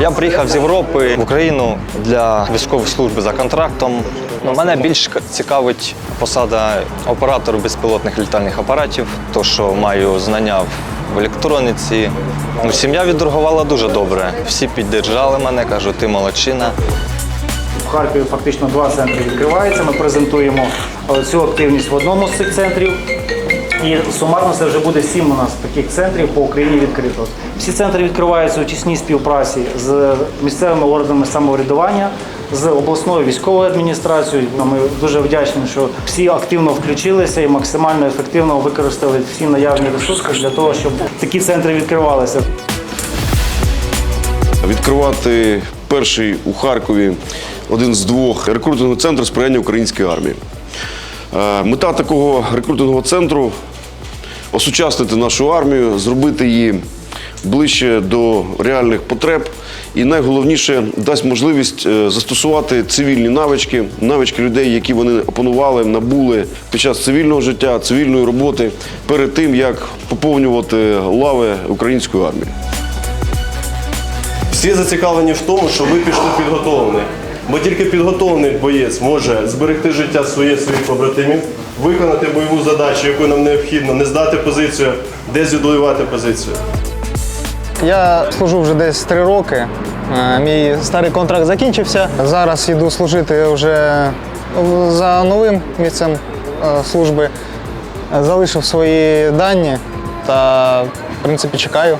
Я приїхав з Європи в Україну для військової служби за контрактом. Ну, мене більш цікавить посада оператора безпілотних літальних апаратів, то що маю знання в електроніці. Ну, сім'я відреагувала дуже добре. Всі піддержали мене, кажуть, ти молодчина. В Харкові фактично два центри відкриваються. Ми презентуємо цю активність в одному з цих центрів. І сумарно це вже буде сім у нас таких центрів по Україні відкрито. Всі центри відкриваються у тісній співпраці з місцевими органами самоврядування, з обласною військовою адміністрацією. Ми дуже вдячні, що всі активно включилися і максимально ефективно використали всі наявні ресурси для того, щоб такі центри відкривалися. відкривати перший у Харкові один з двох рекрутингових центрів сприяння української армії. Е, Мета такого рекрутингового центру осучаснити нашу армію, зробити її ближче до реальних потреб і найголовніше дасть можливість е, застосувати цивільні навички, навички людей, які вони опанували, набули під час цивільного життя, цивільної роботи перед тим, як поповнювати лави української армії. Всі зацікавлені в тому, що ви пішли підготовлений. Бо тільки підготовлений боєць може зберегти життя своє своїх побратимів, виконати бойову задачу, яку нам необхідно, не здати позицію, десь відвоювати позицію. Я служу вже десь три роки. Е, Мій старий контракт закінчився. Зараз йду служити вже за новим місцем е, служби. Залишив свої дані та, в принципі, чекаю.